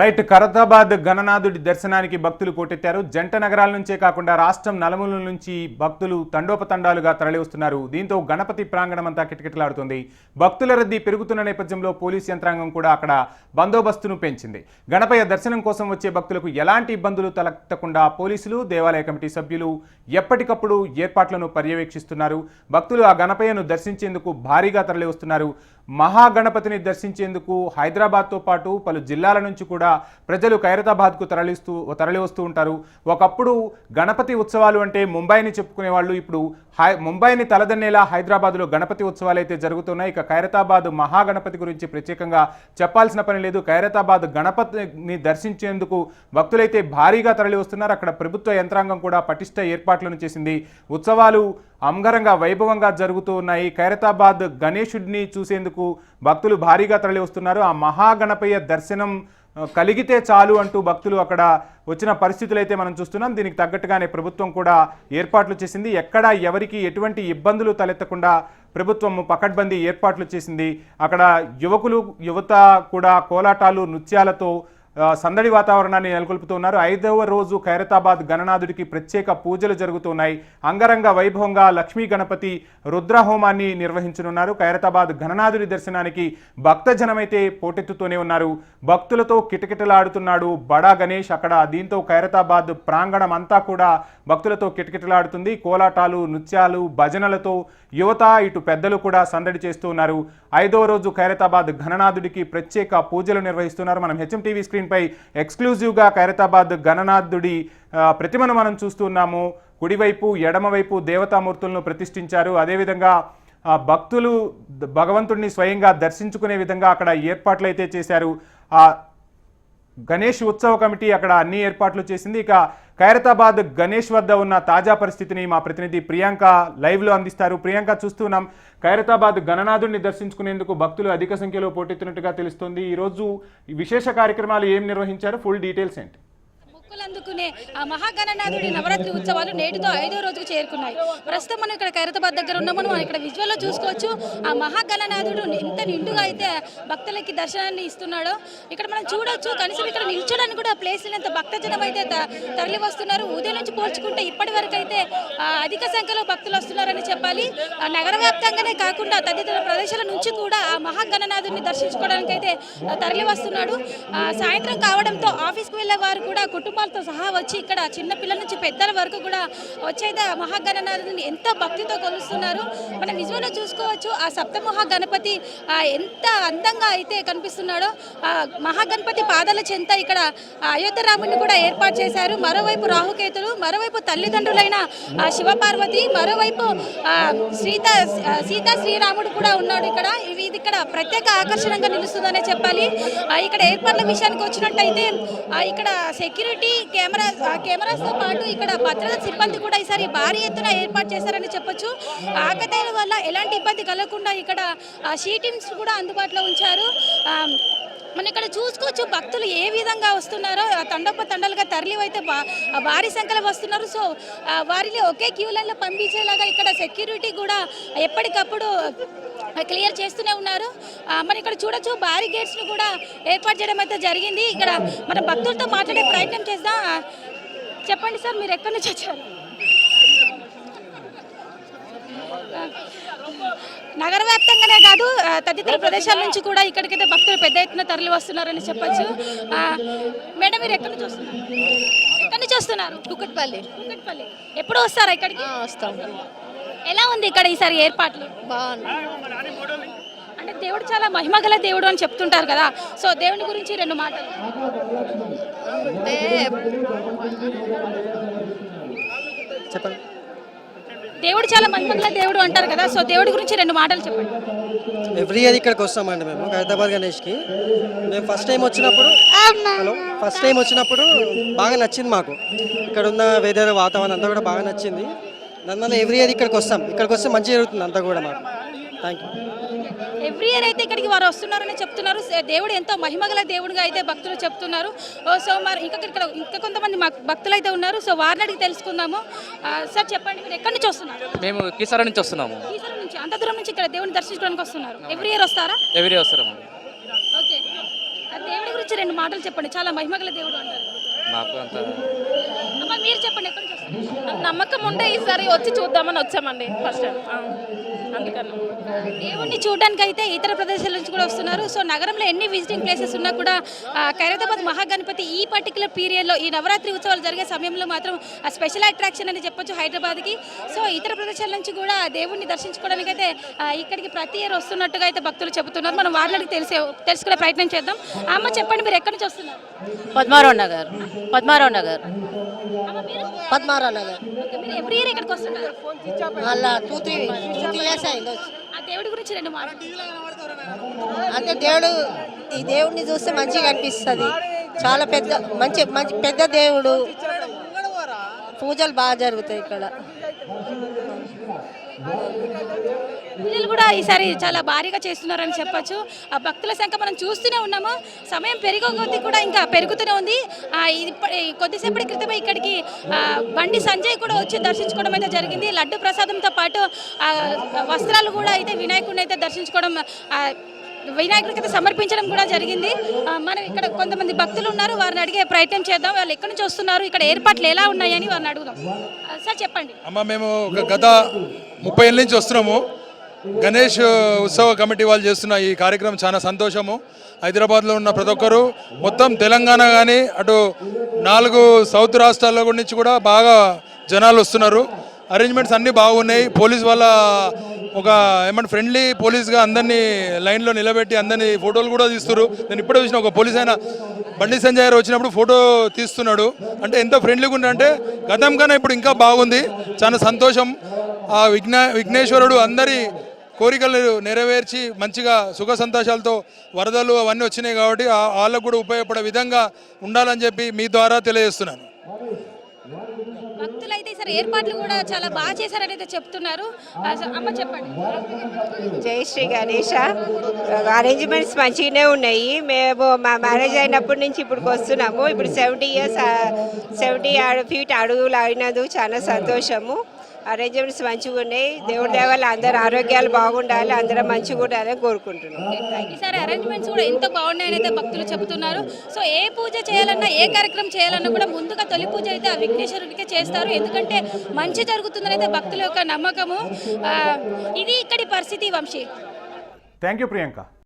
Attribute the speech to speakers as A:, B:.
A: Right ఖరతాబాద్ గణనాథుడి దర్శనానికి భక్తులు పోటెత్తారు. జంట నగరాల నుంచే కాకుండా రాష్ట్రం నలుమూల నుంచి భక్తులు తండోపతండాలుగా తరలివస్తున్నారు. దీంతో గణపతి ప్రాంగణం అంతా కిటకిటలాడుతుంది. భక్తుల రద్దీ పెరుగుతున్న నేపథ్యంలో పోలీస్ యంత్రాంగం కూడా అక్కడ బందోబస్తును పెంచింది. గణపయ్య దర్శనం కోసం వచ్చే భక్తులకు ఎలాంటి ఇబ్బందులు తలెత్తకుండా పోలీసులు దేవాలయ కమిటీ సభ్యులు ఎప్పటికప్పుడు ఏర్పాట్లను పర్యవేక్షిస్తున్నారు. భక్తులు ఆ గణపయ్యను దర్శించేందుకు భారీగా తరలివస్తున్నారు. మహాగణపతిని దర్శించేందుకు హైదరాబాద్తో పాటు పలు జిల్లాల నుంచి కూడా ప్రజలు ఖైరతాబాద్కు తరలిస్తూ తరలి వస్తూ ఉంటారు. ఒకప్పుడు గణపతి ఉత్సవాలు అంటే ముంబైని చెప్పుకునే వాళ్ళు ఇప్పుడు హై ముంబైని తలదన్నేలా హైదరాబాద్లో గణపతి ఉత్సవాలు అయితే జరుగుతున్నాయి. ఇక ఖైరతాబాద్ మహాగణపతి గురించి ప్రత్యేకంగా చెప్పాల్సిన పని లేదు. ఖైరతాబాద్ గణపతిని దర్శించేందుకు భక్తులైతే భారీగా తరలి వస్తున్నారు అక్కడ ప్రభుత్వ యంత్రాంగం కూడా పటిష్ట ఏర్పాట్లను చేసింది. ఉత్సవాలు అంగరంగ వైభవంగా జరుగుతూ ఉన్నాయి. ఖైరతాబాద్ గణేశుడిని చూసేందుకు భక్తులు భారీగా తరలి వస్తున్నారు ఆ మహాగణపయ్య దర్శనం కలిగితే చాలు అంటూ భక్తులు అక్కడ వచ్చిన పరిస్థితులు అయితే మనం చూస్తున్నాం. దీనికి తగ్గట్టుగానే ప్రభుత్వం కూడా ఏర్పాట్లు చేసింది. ఎక్కడ ఎవరికి ఎటువంటి ఇబ్బందులు తలెత్తకుండా ప్రభుత్వం పకడ్బందీ ఏర్పాట్లు చేసింది. అక్కడ యువకులు యువత కూడా కోలాటాలు నృత్యాలతో సందడి వాతావరణాన్ని నెలకొల్పుతున్నారు. ఐదవ రోజు ఖైరతాబాద్ గణనాథుడికి ప్రత్యేక పూజలు జరుగుతున్నాయి. అంగరంగ వైభవంగా లక్ష్మీ గణపతి రుద్రహోమాన్ని నిర్వహించనున్నారు. ఖైరతాబాద్ గణనాథుడి దర్శనానికి భక్తజనమైతే పోటెత్తుతూనే ఉన్నారు. భక్తులతో కిటకిటలాడుతున్నాడు బడా గణేష్. అక్కడ దీంతో ఖైరతాబాద్ ప్రాంగణం అంతా కూడా భక్తులతో కిటకిటలాడుతుంది. కోలాటాలు నృత్యాలు భజనలతో యువత ఇటు పెద్దలు కూడా సందడి చేస్తూ ఉన్నారు. ఐదవ రోజు ఖైరతాబాద్ ఘననాథుడికి ప్రత్యేక పూజలు నిర్వహిస్తున్నారు. మనం హెచ్ఎం టీవీ స్క్రీన్పై ఎక్స్క్లూజివ్గా ఖైరతాబాద్ గణనాథుడి ప్రతిమను మనం చూస్తున్నాము. కుడివైపు ఎడమవైపు దేవతామూర్తులను ప్రతిష్ఠించారు. అదేవిధంగా భక్తులు భగవంతుడిని స్వయంగా దర్శించుకునే విధంగా అక్కడ ఏర్పాట్లు అయితే చేశారు. ఆ గణేష్ ఉత్సవ కమిటీ అక్కడ అన్ని ఏర్పాట్లు చేసింది. ఇక ఖైరతాబాద్ గణేష్ వద్ద ఉన్న తాజా పరిస్థితిని మా ప్రతినిధి ప్రియాంక లైవ్లో అందిస్తారు. ప్రియాంక చూస్తున్నాం. ఖైరతాబాద్ గణనాథుడిని దర్శించుకునేందుకు భక్తులు అధిక సంఖ్యలో పోటెత్తినట్టుగా తెలుస్తోంది. ఈరోజు విశేష కార్యక్రమాలు ఏం నిర్వహించారు? ఫుల్ డీటెయిల్స్ ఏంటి?
B: మొక్కులు అందుకునే ఆ మహాగణనాథుడి నవరాత్రి ఉత్సవాలు నేటితో ఐదో రోజుకు చేరుకున్నాయి. ప్రస్తుతం మనం ఇక్కడ ఖైరతాబాద్ దగ్గర ఉన్నాము. మనం ఇక్కడ విజువల్లో చూసుకోవచ్చు. ఆ మహాగణనాథుడు ఎంత నిండుగా అయితే భక్తులకి దర్శనాన్ని ఇస్తున్నాడో ఇక్కడ మనం చూడొచ్చు. కనీసం ఇక్కడ నిల్చోడానికి కూడా ప్లేస్ లేనంత భక్తజనం అయితే తరలి వస్తున్నారు. ఉదయం నుంచి పోల్చుకుంటే ఇప్పటి వరకు అయితే అధిక సంఖ్యలో భక్తులు వస్తున్నారని చెప్పాలి. ఆ, నగర వ్యాప్తంగానే కాకుండా తదితర ప్రదేశాల నుంచి కూడా ఆ మహాగణనాథుడిని దర్శించుకోవడానికి అయితే తరలి వస్తున్నాడు. సాయంత్రం కావడంతో ఆఫీస్కి వెళ్ళే వారు కూడా కుటుంబాలతో సహా వచ్చి ఇక్కడ చిన్నపిల్లల నుంచి పెద్దల వరకు కూడా వచ్చైతే మహాగణనాథుని ఎంత భక్తితో కొలుస్తున్నారు. మనం విజువల్లో చూసుకోవచ్చు ఆ సప్తమహా గణపతి ఆ, ఎంత అందంగా అయితే కనిపిస్తున్నాడో ఆ మహాగణపతి పాదాల చెంత ఇక్కడ అయోధ్య రాముడిని కూడా ఏర్పాటు చేశారు. మరోవైపు రాహుకేతులు మరోవైపు తల్లిదండ్రులైన ఆ శివపార్వతి మరోవైపు ఆ, సీత సీతా శ్రీరాముడు కూడా ఉన్నాడు ఇక్కడ. ఇవి ఇది ఇక్కడ ప్రత్యేక ఆకర్షణగా నిలుస్తుందనే చెప్పాలి. ఆ, ఇక్కడ ఏర్పాట్ల విషయానికి వచ్చినట్టయితే ఇక్కడ సెక్యూరిటీ కెమెరా ఆ, కెమెరాస్తో పాటు ఇక్కడ భద్రతా సిబ్బంది కూడా ఈసారి భారీ ఎత్తున ఏర్పాటు చేశారని చెప్పొచ్చు. ఆకతాయిల వల్ల ఎలాంటి ఇబ్బంది కలగకుండా ఇక్కడ షీటింగ్స్ కూడా అందుబాటులో ఉంచారు. మనం ఇక్కడ చూసుకోవచ్చు భక్తులు ఏ విధంగా వస్తున్నారో ఆ తండలుగా తండాలుగా తరలి అయితే బా- భారీ సంఖ్యలో వస్తున్నారు. సో వారిని ఒకే క్యూ లైన్లో పంపించేలాగా ఇక్కడ సెక్యూరిటీ కూడా ఎప్పటికప్పుడు క్లియర్ చేస్తూనే ఉన్నారు. మనం ఇక్కడ చూడొచ్చు భారీ గేట్స్ను కూడా ఏర్పాటు చేయడం అయితే జరిగింది. ఇక్కడ మన భక్తులతో మాట్లాడే ప్రయత్నం చేద్దాం. చెప్పండి సార్ మీరు ఎక్కడి నుంచి వచ్చారు? నగర వ్యాప్తంగానే కాదు తదితర ప్రదేశాల నుంచి కూడా ఇక్కడికైతే భక్తులు పెద్ద ఎత్తున తరలి వస్తున్నారని చెప్పొచ్చు. మేడం మీరు ఎక్కడి నుంచి వస్తున్నారు? ఎక్కడి నుంచి వస్తున్నారు?
C: కుకట్పల్లి
B: కుక్కట్పల్లి. ఎప్పుడు వస్తారా ఇక్కడికి?
C: వస్తాం.
B: ఎలా ఉంది ఇక్కడ ఈసారి ఏర్పాట్లు?
C: బాగుంది.
B: అంటే దేవుడు చాలా మహిమగల దేవుడు అని చెప్తుంటారు కదా. సో దేవుని గురించి రెండు మాటలు.
C: అంటే
D: చెప్పండి.
B: దేవుడు చాలా మహిమగల దేవుడు అంటారు కదా. సో దేవుడి గురించి రెండు మాటలు చెప్పండి.
D: ఎవ్రీ ఇయర్ ఇక్కడికి వస్తామండి మేము హైదరాబాద్ గణేష్కి. మేము ఫస్ట్ టైం వచ్చినప్పుడు హలో ఫస్ట్ టైం వచ్చినప్పుడు బాగా నచ్చింది మాకు. ఇక్కడ ఉన్న వెదర్ వాతావరణం అంతా కూడా బాగా నచ్చింది. దానివల్ల ఎవ్రీ ఇయర్ ఇక్కడికి వస్తాం. ఇక్కడికి వస్తే మంచిగా జరుగుతుంది అంతా కూడా మాకు. థ్యాంక్ యూ
B: ఎవ్రీ ఇయర్ అయితే ఇక్కడికి వారు వస్తున్నారని చెప్తున్నారు. దేవుడు ఎంతో మహిమగల దేవుడిగా అయితే భక్తులు చెప్తున్నారు. ఓ, సో మరి ఇంకా ఇక్కడ ఇంకా కొంతమంది మక్- భక్తులు అయితే ఉన్నారు. సో వారిని అడిగి తెలుసుకుందాము. సార్ చెప్పండి మీరు ఎక్కడి నుంచి వస్తున్నారు?
E: మేము కిసారా నుంచి వస్తున్నాము.
B: నుంచి అంత దూరం నుంచి ఇక్కడ దేవుని దర్శించుకోవడానికి వస్తున్నారు. ఎవ్రీ ఇయర్ వస్తారా?
E: ఎవ్రీ వస్తాము
B: ఓకే. ఆ దేవుడి గురించి రెండు మాటలు చెప్పండి. చాలా మహిమగల దేవుడు అంటారు.
E: మాకు అంత
B: అమ్మ మీరు చెప్పండి?
C: నమ్మకం ఉంటే ఈసారి వచ్చి చూద్దామని వచ్చామండి ఫస్ట్
B: దేవుణ్ణి చూడడానికి అయితే ఇతర ప్రదేశాల నుంచి కూడా వస్తున్నారు. సో నగరంలో ఎన్ని విజిటింగ్ ప్లేసెస్ ఉన్నా కూడా ఖైరతాబాద్ మహాగణపతి ఈ పర్టికులర్ పీరియడ్లో ఈ నవరాత్రి ఉత్సవాలు జరిగే సమయంలో మాత్రం ఆ స్పెషల్ అట్రాక్షన్ అని చెప్పొచ్చు హైదరాబాద్కి. సో ఇతర ప్రదేశాల నుంచి కూడా దేవుణ్ణి దర్శించుకోవడానికి అయితే ఇక్కడికి ప్రతి ఇయర్ వస్తున్నట్టుగా అయితే భక్తులు చెబుతున్నారు. మనం వాళ్ళకి తెలిసే తెలుసుకునే ప్రయత్నం చేద్దాం. అమ్మ చెప్పండి మీరు ఎక్కడి నుంచి వస్తున్నారు?
F: పద్మారావు నగర్. పద్మారావు నగర్.
G: పద్మారావు నగర్.
B: మీరు ఎవ్రీ ఇయర్ ఇక్కడికి వస్తున్నారు?
G: టూ త్రీ అయింది.
B: ఆ దేవుడి గురించి రెండు మాటలు.
G: అంటే దేవుడు ఈ దేవుడిని చూస్తే మంచిగా అనిపిస్తుంది. చాలా పెద్ద మంచి మంచి పెద్ద దేవుడు. పూజలు బాగా జరుగుతాయి ఇక్కడ.
B: పూజలు కూడా ఈసారి చాలా భారీగా చేస్తున్నారని చెప్పొచ్చు. ఆ భక్తుల సంఖ్య మనం చూస్తూనే ఉన్నాము. సమయం పెరిగే కొద్దీ కూడా ఇంకా పెరుగుతూనే ఉంది. ఇది కొద్దిసేపటి క్రితమే ఇక్కడికి బండి సంజయ్ కూడా వచ్చి దర్శించుకోవడం అయితే జరిగింది. లడ్డు ప్రసాదంతో పాటు వస్త్రాలు కూడా అయితే వినాయకుడిని అయితే దర్శించుకోవడం వినాయకుడికి సమర్పించడం కూడా జరిగింది. మనం ఇక్కడ కొంతమంది భక్తులు ఉన్నారు. వారిని అడిగే ప్రయత్నం చేద్దాం. వాళ్ళు ఎక్కడి నుంచి వస్తున్నారు? ఇక్కడ ఏర్పాట్లు ఎలా ఉన్నాయని వారిని అడుగుదాం. సార్ చెప్పండి.
H: అమ్మ మేము గత ముప్పై ఏళ్ళ నుంచి వస్తున్నాము. గణేష్ ఉత్సవ కమిటీ వాళ్ళు చేస్తున్న ఈ కార్యక్రమం చాలా సంతోషము. హైదరాబాద్లో ఉన్న ప్రతి ఒక్కరు మొత్తం తెలంగాణ కానీ అటు నాలుగు సౌత్ రాష్ట్రాల్లో నుంచి కూడా బాగా జనాలు వస్తున్నారు. అరేంజ్మెంట్స్ అన్నీ బాగున్నాయి. పోలీస్ వాళ్ళ ఒక ఏమంటే ఫ్రెండ్లీ పోలీస్గా అందరినీ లైన్లో నిలబెట్టి అందరినీ ఫోటోలు కూడా తీస్తున్నారు. నేను ఇప్పుడే చూసిన ఒక పోలీస్ అయినా బండి సంజయ్ గారు వచ్చినప్పుడు ఫోటో తీస్తున్నాడు. అంటే ఎంత ఫ్రెండ్లీగా ఉందంటే గతం కన్నా ఇప్పుడు ఇంకా బాగుంది. చాలా సంతోషం. ఆ విఘ్న విఘ్నేశ్వరుడు అందరి కోరికలు నెరవేర్చి మంచిగా సుఖ సంతోషాలతో వరదలు అవన్నీ వచ్చినాయి కాబట్టి ఆ- వాళ్ళకు కూడా ఉపయోగపడే విధంగా ఉండాలని చెప్పి మీ ద్వారా తెలియజేస్తున్నాను.
B: భక్తులు అయితే ఈసారి ఏర్పాట్లు కూడా చాలా బాగా చేశారని అయితే చెప్తున్నారు. అమ్మ చెప్పండి.
I: జై శ్రీ గణేష. అరేంజ్మెంట్స్ మంచిగానే ఉన్నాయి. మేము మా మ్యారేజ్ అయినప్పటి నుంచి ఇప్పుడు వస్తున్నాము. ఇప్పుడు సెవెంటీ ఇయర్స్ సెవెంటీ ఫీట్ అడుగులు అయినందుకు చాలా సంతోషము. అరేంజ్మెంట్స్ మంచిగా ఉన్నాయి దేవుడి దేవాల అందరు ఆరోగ్యాలు బాగుండాలి అందరం మంచిగా ఉండాలని కోరుకుంటున్నాం.
B: ఈసారి అరేంజ్మెంట్స్ కూడా ఎంతో బాగున్నాయని అయితే భక్తులు చెబుతున్నారు సో ఏ పూజ చేయాలన్నా ఏ కార్యక్రమం చేయాలన్నా కూడా ముందుగా తొలి పూజ అయితే ఆ విఘ్నేశ్వరుడికే చేస్తారు. ఎందుకంటే మంచి జరుగుతుందని అయితే భక్తుల యొక్క నమ్మకము. ఇది ఇక్కడి పరిస్థితి వంశీ.
A: Thank you Priyanka